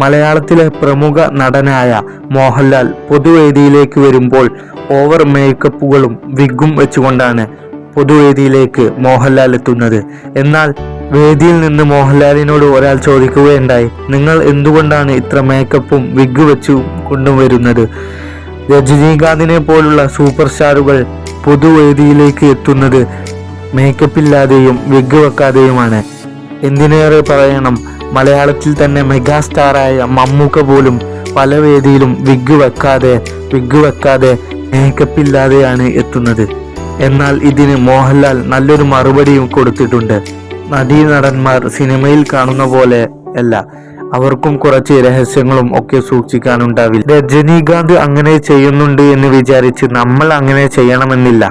മലയാളത്തിലെ പ്രമുഖ നടനായ മോഹൻലാൽ പൊതുവേദിയിലേക്ക് വരുമ്പോൾ ഓവർ മേക്കപ്പുകളും വിഗും വെച്ചുകൊണ്ടാണ് പൊതുവേദിയിലേക്ക് മോഹൻലാൽ എത്തുന്നത്. എന്നാൽ വേദിയിൽ നിന്ന് മോഹൻലാലിനോട് ഒരാൾ ചോദിക്കുകയുണ്ടായി നിങ്ങൾ എന്തുകൊണ്ടാണ് ഇത്ര മേക്കപ്പും വിഗ് വെച്ചു കൊണ്ടുവരുന്നത് രജനീകാന്തിനെ പോലുള്ള സൂപ്പർ സ്റ്റാറുകൾ പൊതുവേദിയിലേക്ക് എത്തുന്നത് മേക്കപ്പില്ലാതെയും വിഗ് വെക്കാതെയുമാണ്. എന്തിനേറെ പറയണം? മലയാളത്തിൽ തന്നെ മെഗാസ്റ്റാറായ മമ്മൂക്ക പോലും പല വേദിയിലും വിഗ് വെക്കാതെ വിഗ് വെക്കാതെ മേക്കപ്പ് ഇല്ലാതെയാണ് എത്തുന്നത്. എന്നാൽ ഇതിന് മോഹൻലാൽ നല്ലൊരു മറുപടിയും കൊടുത്തിട്ടുണ്ട്. നടീനടന്മാർ സിനിമയിൽ കാണുന്ന പോലെ അല്ല അവർക്കും കുറച്ച് രഹസ്യങ്ങളും ഒക്കെ സൂക്ഷിക്കാനുണ്ടാവില്ല. രജനീകാന്ത് അങ്ങനെ ചെയ്യുന്നുണ്ട് എന്ന് വിചാരിച്ച് നമ്മൾ അങ്ങനെ ചെയ്യണമെന്നില്ല.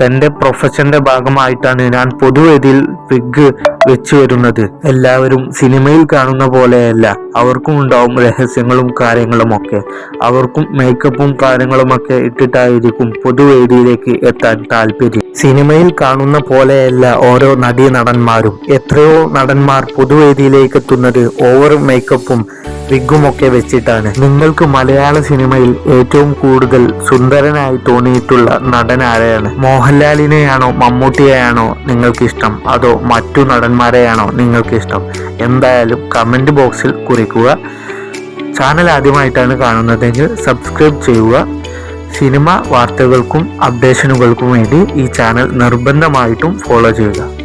തന്റെ പ്രൊഫഷന്റെ ഭാഗമായിട്ടാണ് ഞാൻ പൊതുവേദിയിൽ വിഗ് വെച്ചു വരുന്നത്. എല്ലാവരും സിനിമയിൽ കാണുന്ന പോലെയല്ല അവർക്കും ഉണ്ടാവും രഹസ്യങ്ങളും കാര്യങ്ങളും ഒക്കെ അവർക്കും മേക്കപ്പും കാര്യങ്ങളും ഒക്കെ ഇട്ടിട്ടായിരിക്കും പൊതുവേദിയിലേക്ക് എത്താൻ താല്പര്യം. സിനിമയിൽ കാണുന്ന പോലെയല്ല ഓരോ നടീ നടന്മാരും എത്രയോ നടന്മാർ പൊതുവേദിയിലേക്ക് എത്തുന്നത് ഓവർ മേക്കപ്പും വിഗുമൊക്കെ വെച്ചിട്ടാണ്. നിങ്ങൾക്ക് മലയാള സിനിമയിൽ ഏറ്റവും കൂടുതൽ സുന്ദരനായി തോന്നിയിട്ടുള്ള നടൻ ആരെയാണ്? മോഹൻലാലിനെയാണോ മമ്മൂട്ടിയെയാണോ നിങ്ങൾക്ക് ഇഷ്ടം അതോ മറ്റു നടന്മാരെയാണോ നിങ്ങൾക്ക് ഇഷ്ടം എന്തായാലും കമന്റ് ബോക്സിൽ കുറിക്കുക. ചാനൽ ആദ്യമായിട്ടാണ് കാണുന്നതെങ്കിൽ സബ്സ്ക്രൈബ് ചെയ്യുക. സിനിമ വാർത്തകൾക്കും അപ്ഡേഷനുകൾക്കും വേണ്ടി ഈ ചാനൽ നിർബന്ധമായിട്ടും ഫോളോ ചെയ്യുക.